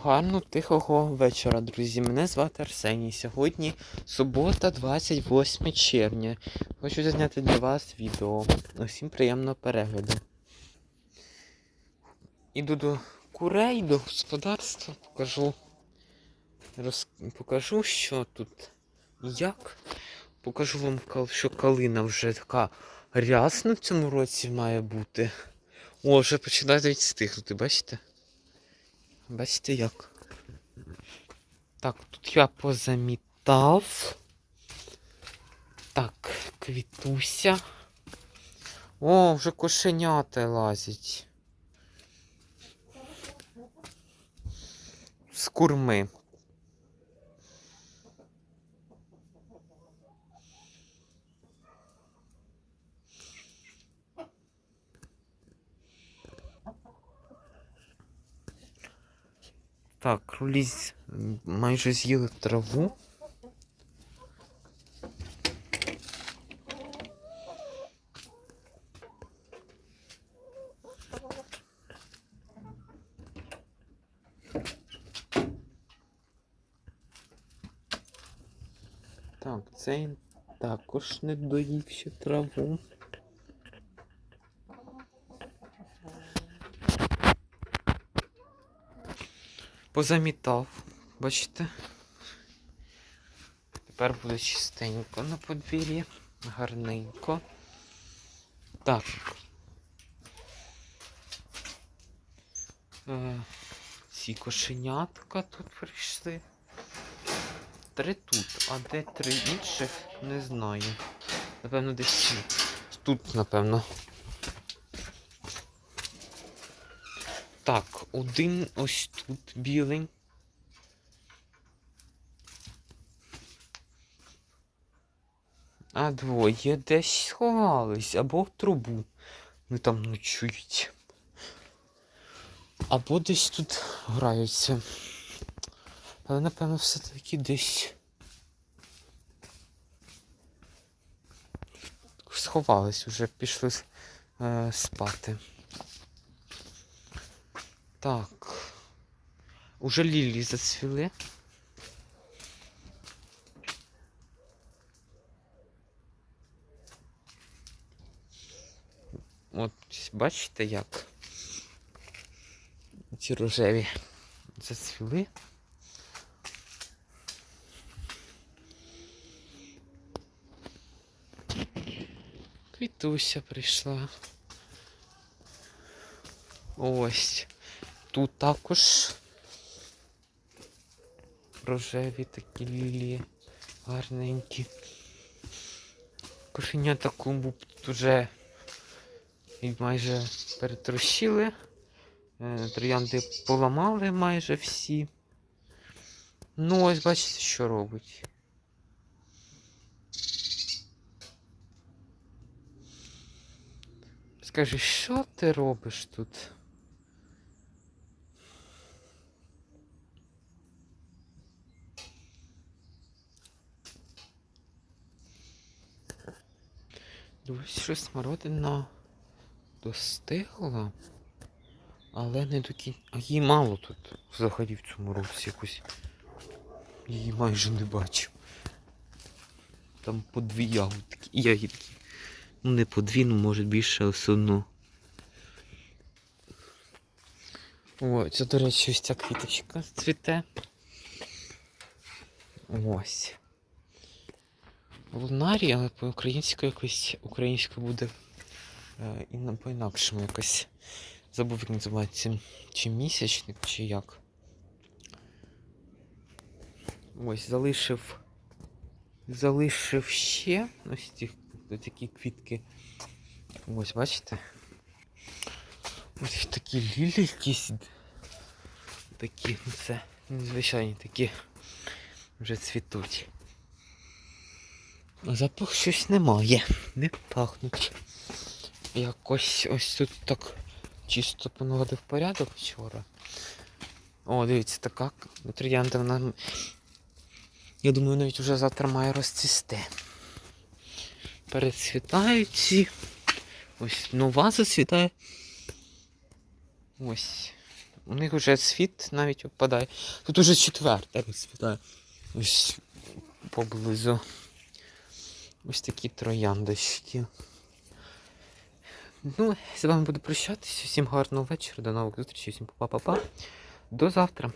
Гарно тихого вечора, друзі. Мене звати Арсеній. Сьогодні субота, 28 червня. Хочу зняти для вас відео. Усім приємного перегляду. Іду до курей, до господарства, покажу. Роз... Покажу, що тут як. Покажу вам, що калина вже така рясна в цьому році має бути. О, вже починає відстигнути, бачите? Бачите як? Так, тут я позамітав. Так, квітуся. О, вже кошенята лазять. З курми. Так, кролі майже з'їли траву. Так, цей також не доїв ще траву. Позамітав, бачите? Тепер буде чистенько на подвір'ї, гарненько. Так. Е, ці кошенятка тут прийшли. Три тут, а де три інших, не знаю. Напевно, десь тут, напевно. Так, один ось тут білий. А двоє десь сховались або в трубу. Вони там ночують. Або десь тут граються. Але напевно все-таки десь. Сховались уже, пішли е, спати. Так. Уже лілії зацвіли. От бачите як? Ці рожеві зацвіли. Квітуся прийшла. Ось. Тут також рожеві такі лілії гарненькі. Кошенята клумбу тут вже і майже перетрощили. Е, Троянди поламали майже всі. Ну, ось бачите, що робить. Скажи, що ти робиш тут? Дивись, що смородина достигла, але не до кінця. А її мало тут взагалі в цьому році якось. Її майже не бачу. Там по дві ягодки, ягідки. Ну не по дві, ну може більше, все одно. О, це, до речі, ось ця квіточка цвіте. Ось. Лунарі, але по-українську якось українська буде е, і по-інакшому якось. Забув, як називається. Чи місячник, чи як. Ось, залишив. Залишив ще ось ці такі квітки. Ось, бачите? Ось такі лілі якісь. Такі, ну це незвичайні такі вже цвітуть. Запах щось немає. Не пахнуть. Якось ось тут так чисто понаводив порядок вчора. О, дивіться, така троянда вона. Я думаю, навіть вже завтра має розцвісти. Перецвітають ці. Ось нова зацвітає. Ось. У них вже світ навіть опадає. Тут уже четверте розцвітає. Ось поблизу. Ось такі трояндочки. Ну, з вами буду прощатися. Всім гарного вечора, до нових зустрічей, всім па-па-па. До завтра.